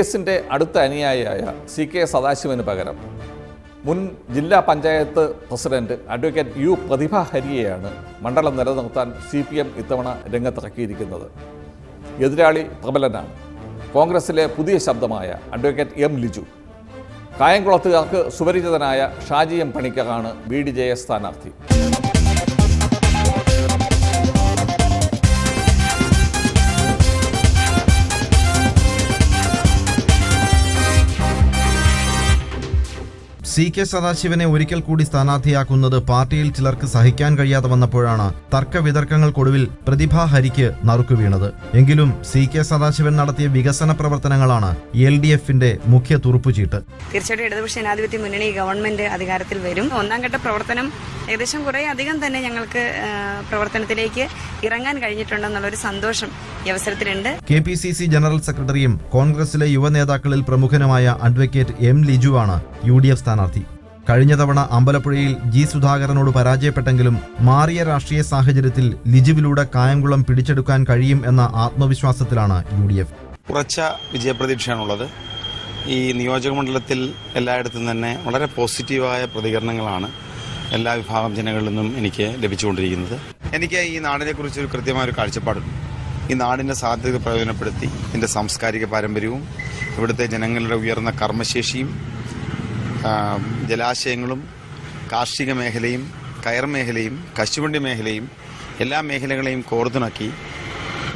എസിന്റെ അടുത്ത അനുയായിയായ C K Sadasivan പകരം മുൻ ജില്ലാ panchayat president advocate U Prathibha ഹരിയെയാണ് മണ്ഡലം നിലനിർത്താൻ സി പി എം ഇത്തവണ രംഗത്തിറക്കിയിരിക്കുന്നത്. എതിരാളി പ്രബലനാണ്. കോൺഗ്രസിലെ പുതിയ ശബ്ദമായ അഡ്വക്കേറ്റ് എം ലിജു. കായംകുളത്തുകാർക്ക് സുപരിചിതനായ ഷാജി എം പണിക്കറാണ് ബി ഡി ജെ എസ് സ്ഥാനാർത്ഥി. സി കെ സദാശിവനെ ഒരിക്കൽ കൂടി സ്ഥാനാർത്ഥിയാക്കുന്നത് പാർട്ടിയിൽ ചിലർക്ക് സഹിക്കാൻ കഴിയാതെ വന്നപ്പോഴാണ് തർക്ക വിതർക്കങ്ങൾക്കൊടുവിൽ പ്രതിഭാ ഹരിക്ക് നറുക്കു വീണത്. എങ്കിലും സി കെ സദാശിവൻ നടത്തിയ വികസന പ്രവർത്തനങ്ങളാണ് എൽ ഡി എഫിന്റെ മുഖ്യ തുറുപ്പുചീട്ട്. തീർച്ചയായിട്ടും ഇടതുപക്ഷ ജനാധിപത്യ മുന്നണി ഗവൺമെന്റ് അധികാരത്തിൽ വരും. ഒന്നാം ഘട്ട പ്രവർത്തനം ഏകദേശം കുറേ അധികം തന്നെ ഞങ്ങൾക്ക് പ്രവർത്തനത്തിലേക്ക് ഇറങ്ങാൻ കഴിഞ്ഞിട്ടുണ്ടെന്നുള്ളൊരു സന്തോഷം ഈ അവസരത്തിലുണ്ട്. K P C C general സെക്രട്ടറിയും കോൺഗ്രസിലെ യുവനേതാക്കളിൽ പ്രമുഖനുമായ അഡ്വക്കേറ്റ് എം ലിജുവാണ് യു ഡി എഫ് സ്ഥാനാർത്ഥി. കഴിഞ്ഞ തവണ അമ്പലപ്പുഴയിൽ ജി സുധാകരനോട് പരാജയപ്പെട്ടെങ്കിലും മാറിയ രാഷ്ട്രീയ സാഹചര്യത്തിൽ ലിജുവിലൂടെ കായംകുളം പിടിച്ചെടുക്കാൻ കഴിയും എന്ന ആത്മവിശ്വാസത്തിലാണ് യു ഡി എഫ്. ഉറച്ച വിജയപ്രതീക്ഷയാണുള്ളത്. ഈ നിയോജകമണ്ഡലത്തിൽ എല്ലായിടത്തും തന്നെ വളരെ പോസിറ്റീവായ പ്രതികരണങ്ങളാണ് എല്ലാ വിഭാഗം ജനങ്ങളിൽ നിന്നും എനിക്ക് ലഭിച്ചുകൊണ്ടിരിക്കുന്നത്. എനിക്ക് ഈ നാടിനെക്കുറിച്ച് ഒരു കൃത്യമായ ഒരു കാഴ്ചപ്പാടുണ്ട്. ഈ നാടിന്റെ സാധ്യത പ്രയോജനപ്പെടുത്തി എന്റെ സാംസ്കാരിക പാരമ്പര്യവും ഇവിടുത്തെ ജനങ്ങളുടെ ഉയർന്ന കർമ്മശേഷിയും ജലാശയങ്ങളും കാർഷിക മേഖലയും കയർ മേഖലയും കശുവണ്ടി മേഖലയും എല്ലാ മേഖലകളെയും കോർത്തിണക്കി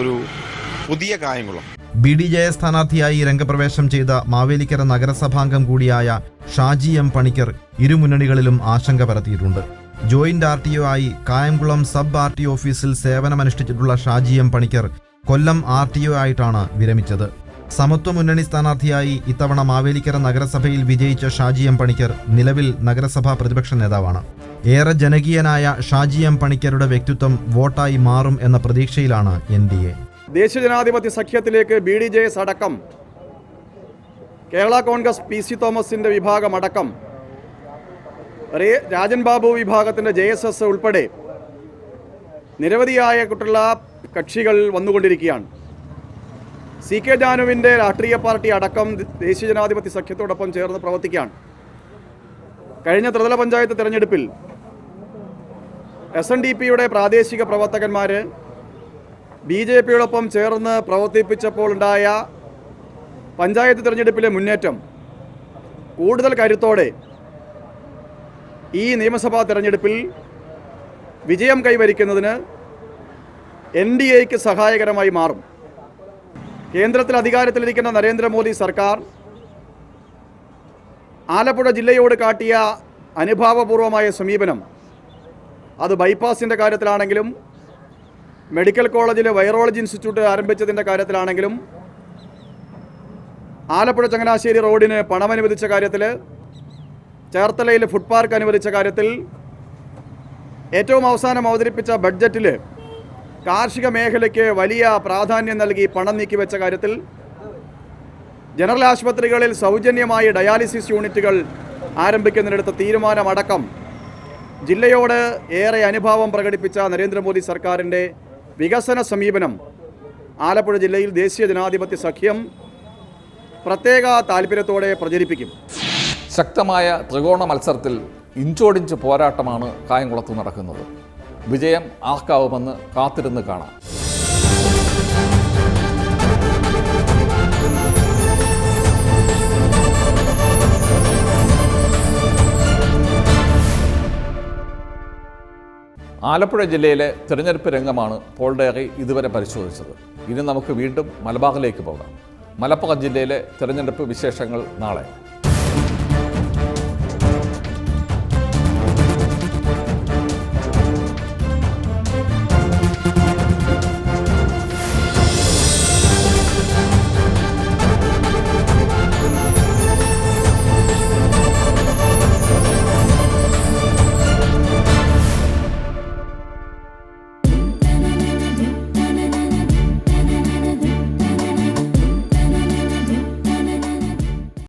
ഒരു പുതിയ കായംകുളം. ബി ഡി ജെ സ്ഥാനാർത്ഥിയായി രംഗപ്രവേശം ചെയ്ത മാവേലിക്കര നഗരസഭാംഗം കൂടിയായ ഷാജി എം പണിക്കർ ഇരുമുന്നണികളിലും ആശങ്ക പരത്തിയിട്ടുണ്ട്. ജോയിന്റ് ആർ ടി ഒ ആയി കായംകുളം സബ് ആർ ടി ഓഫീസിൽ സേവനമനുഷ്ഠിച്ചിട്ടുള്ള Shaji M Panicker Kollam R T O ആയിട്ടാണ് വിരമിച്ചത്. സമത്വ മുന്നണി സ്ഥാനാർത്ഥിയായി ഇത്തവണ മാവേലിക്കര നഗരസഭയിൽ വിജയിച്ച ഷാജി എം പണിക്കർ നിലവിൽ നഗരസഭാ പ്രതിപക്ഷ നേതാവാണ്. ഏറെ ജനകീയനായ ഷാജി എം പണിക്കരുടെ വ്യക്തിത്വം വോട്ടായി മാറും എന്ന പ്രതീക്ഷയിലാണ് എൻ ദേശീയ ജനാധിപത്യ സഖ്യത്തിലേക്ക് ബി ഡി ജെ എസ് അടക്കം. കേരള കോൺഗ്രസ് പി സി തോമസിന്റെ വിഭാഗം അടക്കം. റേ- രാജൻ ബാബു വിഭാഗത്തിന്റെ ജെ എസ് എസ് ഉൾപ്പെടെ നിരവധിയായ കുട്ടുള്ള കക്ഷികൾ വന്നുകൊണ്ടിരിക്കുകയാണ്. സി കെ ജാനുവിന്റെ രാഷ്ട്രീയ പാർട്ടി അടക്കം ദേശീയ ജനാധിപത്യ സഖ്യത്തോടൊപ്പം ചേർന്ന് പ്രവർത്തിക്കുകയാണ്. കഴിഞ്ഞ ത്രിതല പഞ്ചായത്ത് തിരഞ്ഞെടുപ്പിൽ എസ് എൻ ഡി പിയുടെ പ്രാദേശിക പ്രവർത്തകന്മാർ ബി ജെ പിയോടൊപ്പം ചേർന്ന് പ്രവർത്തിപ്പിച്ചപ്പോൾ ഉണ്ടായ പഞ്ചായത്ത് തിരഞ്ഞെടുപ്പിലെ മുന്നേറ്റം കൂടുതൽ കരുത്തോടെ ഈ നിയമസഭാ തിരഞ്ഞെടുപ്പിൽ വിജയം കൈവരിക്കുന്നതിന് എൻ ഡി എക്ക് സഹായകരമായി മാറും. കേന്ദ്രത്തിൽ അധികാരത്തിലിരിക്കുന്ന നരേന്ദ്രമോദി സർക്കാർ ആലപ്പുഴ ജില്ലയോട് കാട്ടിയ അനുഭാവപൂർവമായ സമീപനം അത് ബൈപ്പാസിന്റെ കാര്യത്തിലാണെങ്കിലും മെഡിക്കൽ കോളേജിൽ വൈറോളജി ഇൻസ്റ്റിറ്റ്യൂട്ട് ആരംഭിച്ചതിന്റെ കാര്യത്തിലാണെങ്കിലും ആലപ്പുഴ ചങ്ങനാശ്ശേരി റോഡിന് പണം അനുവദിച്ച കാര്യത്തിൽ ചേർത്തലയിൽ ഫുഡ് പാർക്ക് അനുവദിച്ച കാര്യത്തിൽ ഏറ്റവും അവസാനം അവതരിപ്പിച്ച ബഡ്ജറ്റിൽ കാർഷിക മേഖലയ്ക്ക് വലിയ പ്രാധാന്യം നൽകി പണം നീക്കിവെച്ച കാര്യത്തിൽ ജനറൽ ആശുപത്രികളിൽ സൗജന്യമായി ഡയാലിസിസ് യൂണിറ്റുകൾ ആരംഭിക്കുന്നതിനെടുത്ത തീരുമാനമടക്കം ജില്ലയോട് ഏറെ അനുഭാവം പ്രകടിപ്പിച്ച നരേന്ദ്രമോദി സർക്കാരിന്റെ വികസന സമീപനം ആലപ്പുഴ ജില്ലയിൽ ദേശീയ ജനാധിപത്യ സഖ്യം പ്രത്യേക താല്പര്യത്തോടെ പ്രചരിപ്പിക്കും. ശക്തമായ ത്രികോണ മത്സരത്തിൽ ഇഞ്ചോടിഞ്ച് പോരാട്ടമാണ് കായംകുളത്ത് നടക്കുന്നത്. വിജയം ആർക്കാവുമെന്ന് കാത്തിരുന്ന് കാണാം. ആലപ്പുഴ ജില്ലയിലെ തിരഞ്ഞെടുപ്പ് രംഗമാണ് പോൾ ഡയറി ഇതുവരെ പരിശോധിച്ചത്. ഇനി നമുക്ക് വീണ്ടും മലബാറിലേക്ക് പോകാം. മലപ്പുറം ജില്ലയിലെ തിരഞ്ഞെടുപ്പ് വിശേഷങ്ങൾ നാളെ.